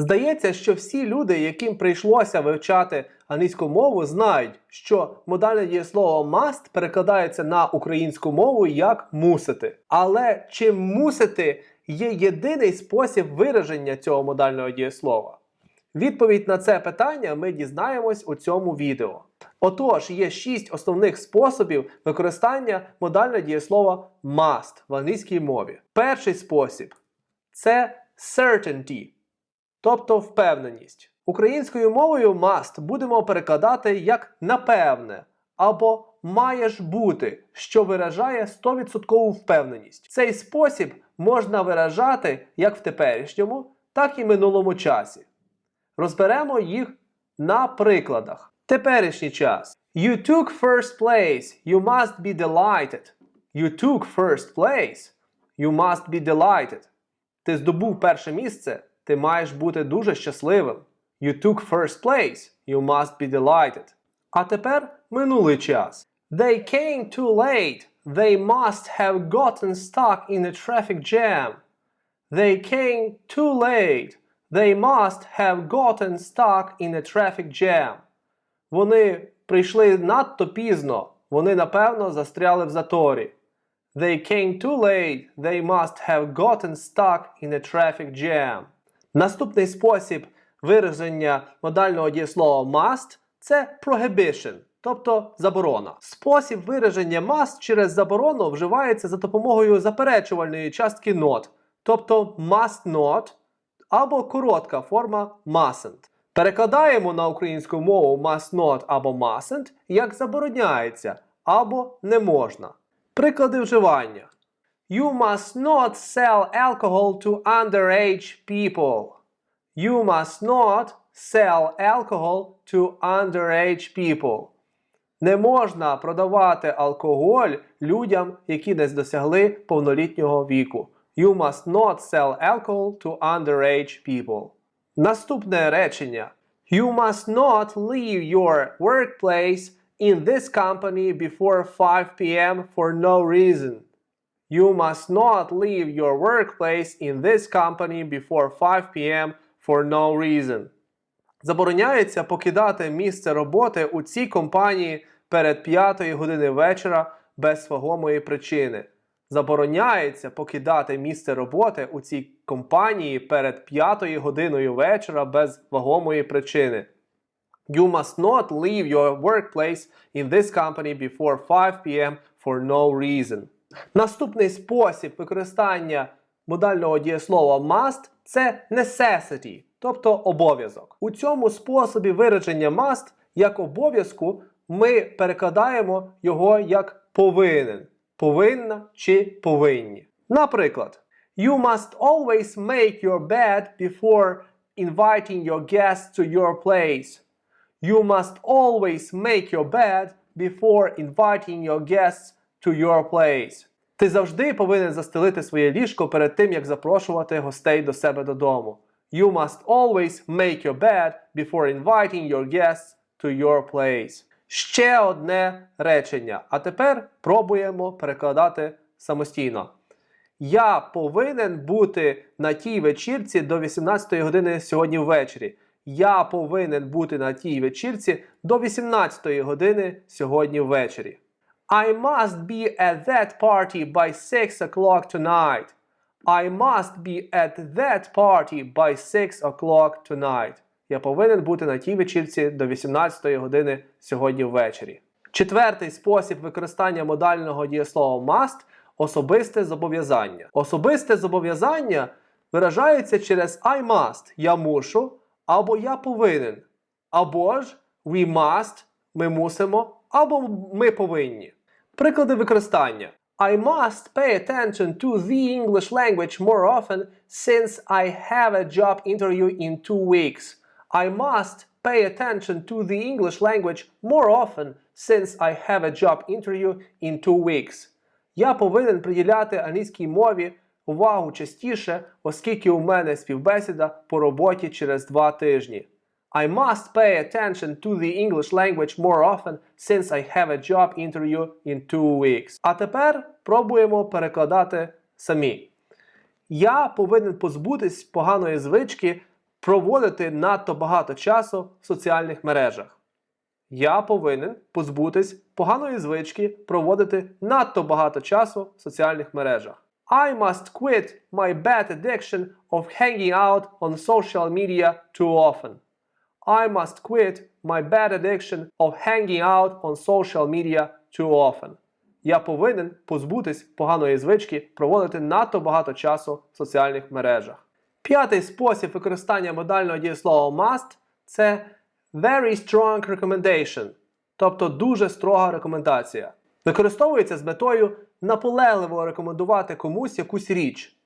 Здається, що всі люди, яким прийшлося вивчати англійську мову, знають, що модальне дієслово must перекладається на українську мову як мусити. Але чи мусити є єдиний спосіб вираження цього модального дієслова? Відповідь на це питання ми дізнаємось у цьому відео. Отож, є шість основних способів використання модального дієслова must в англійській мові. Перший спосіб це certainty, тобто впевненість. Українською мовою must будемо перекладати як напевне або маєш бути, що виражає 100% впевненість. Цей спосіб можна виражати як в теперішньому, так і минулому часі. Розберемо їх на прикладах. Теперішній час. You took first place. You must be delighted. You took first place. You must be delighted. Ти здобув перше місце. Ти маєш бути дуже щасливим. You took first place. You must be delighted. А тепер минулий час. They came too late. They must have gotten stuck in a traffic jam. They came too late. They must have gotten stuck in a traffic jam. Вони прийшли надто пізно. Вони, напевно, застряли в заторі. They came too late. They must have gotten stuck in a traffic jam. Наступний спосіб вираження модального дієслова must це prohibition, тобто заборона. Спосіб вираження must через заборону вживається за допомогою заперечувальної частки not, тобто must not або коротка форма mustn't. Перекладаємо на українську мову must not або mustn't як забороняється або не можна. Приклади вживання. You must not sell alcohol to underage people. You must not sell alcohol to underage people. Не можна продавати алкоголь людям, які не досягли повнолітнього віку. You must not sell alcohol to underage people. Наступне речення. You must not leave your workplace in this company before 5 p.m. for no reason. You must not leave your workplace in this company before 5 p.m. for no reason. Забороняється покидати місце роботи у цій компанії перед 5 години вечора без вагомої причини. Забороняється покидати місце роботи у цій компанії перед 5 годиною вечора без вагомої причини. You must not leave your workplace in this company before 5 p.m. for no reason. Наступний спосіб використання модального дієслова must це necessity, тобто обов'язок. У цьому способі вираження must як обов'язку ми перекладаємо його як повинен, повинна чи повинні. Наприклад, You must always make your bed before inviting your guests to your place. You must always make your bed before inviting your guests to your place. Ти завжди повинен застелити своє ліжко перед тим, як запрошувати гостей до себе додому. You must always make your bed before inviting your guests to your place. Ще одне речення. А тепер пробуємо перекладати самостійно. Я повинен бути на тій вечірці до 18 години сьогодні ввечері. Я повинен бути на тій вечірці до 18 години сьогодні ввечері. I must be at that party by 6 o'clock tonight. I must be at that party by 6 o'clock tonight. Я повинен бути на тій вечірці до 18 години сьогодні ввечері. Четвертий спосіб використання модального дієслова must особисте зобов'язання. Особисте зобов'язання виражається через I must я мушу, або я повинен, або ж we must ми мусимо, або ми повинні. Приклади використання. I must pay attention to the English language more often since I have a job interview in two weeks. I must pay attention to the English language more often since I have a job interview in two weeks. Я повинен приділяти англійській мові увагу частіше, оскільки у мене співбесіда по роботі через два тижні. I must pay attention to the English language more often since I have a job interview in two weeks. А тепер пробуємо перекладати самі. Я повинен позбутись поганої звички проводити надто багато часу в соціальних мережах. Я повинен позбутись поганої звички проводити надто багато часу в соціальних мережах. I must quit my bad addiction of hanging out on social media too often. I must quit my bad addiction of hanging out on social media too often. Я повинен позбутись поганої звички проводити надто багато часу в соціальних мережах. П'ятий спосіб використання модального дієслова must це very strong recommendation, тобто дуже строга рекомендація. Використовується з метою наполегливо рекомендувати комусь якусь річ.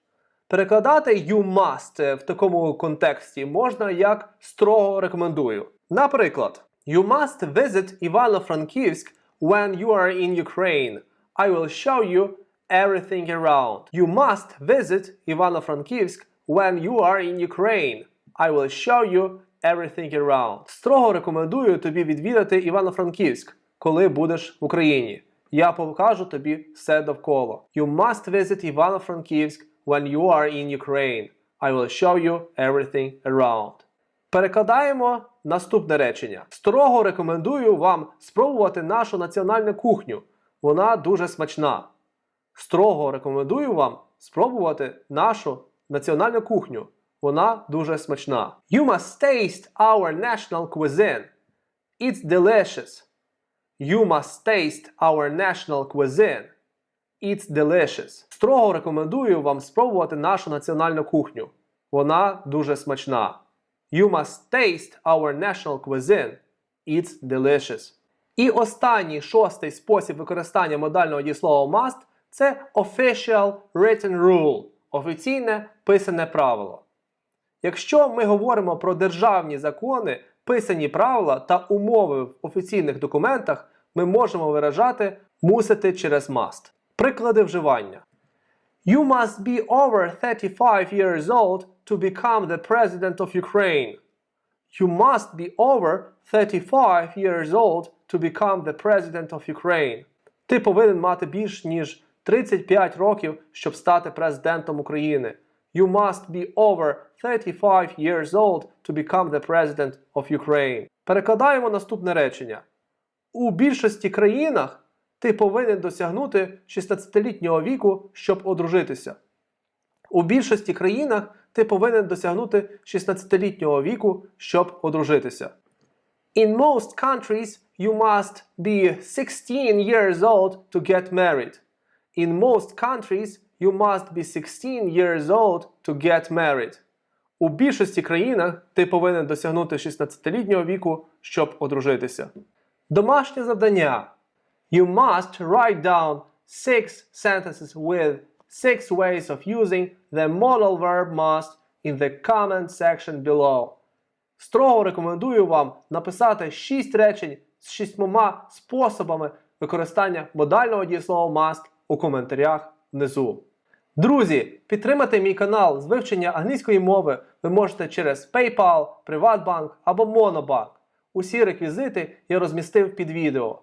Перекладати you must в такому контексті можна як строго рекомендую. Наприклад, You must visit Ivano-Frankivsk when you are in Ukraine. I will show you everything around. You must visit Ivano-Frankivsk when you are in Ukraine. I will show you everything around. Строго рекомендую тобі відвідати Івано-Франківськ, коли будеш в Україні. Я покажу тобі все довкола. You must visit Ivano-Frankivsk when you are in Ukraine. I will show you everything around. Перекладаємо наступне речення. Строго рекомендую вам спробувати нашу національну кухню. Вона дуже смачна. Строго рекомендую вам спробувати нашу національну кухню. Вона дуже смачна. You must taste our national cuisine. It's delicious. You must taste our national cuisine. It's delicious. Строго рекомендую вам спробувати нашу національну кухню. Вона дуже смачна. You must taste our national cuisine. It's delicious. І останній шостий спосіб використання модального дієслова must це official written rule офіційне писане правило. Якщо ми говоримо про державні закони, писані правила та умови в офіційних документах, ми можемо виражати мусити через must. Приклади вживання. You must be over 35 years old to become the president of Ukraine. You must be over 35 years old to become the president of Ukraine. Ти повинен мати більш ніж 35 років, щоб стати президентом України. You must be over 35 years old to become the president of Ukraine. Перекладаємо наступне речення. У більшості країнах ти повинен досягнути 16-літнього віку, щоб одружитися. У більшості країнах ти повинен досягнути 16-літнього віку, щоб одружитися. In most countries, you must be 16 years old to get married. In most countries, you must be 16 years old to get married. У більшості країнах ти повинен досягнути 16-літнього віку, щоб одружитися. Домашнє завдання. You must write down six sentences with six ways of using the modal verb must in the comment section below. Строго рекомендую вам написати 6 речень з шістьмома способами використання модального дієслова must у коментарях внизу. Друзі, підтримати мій канал з вивчення англійської мови ви можете через PayPal, PrivatBank або Monobank. Усі реквізити я розмістив під відео.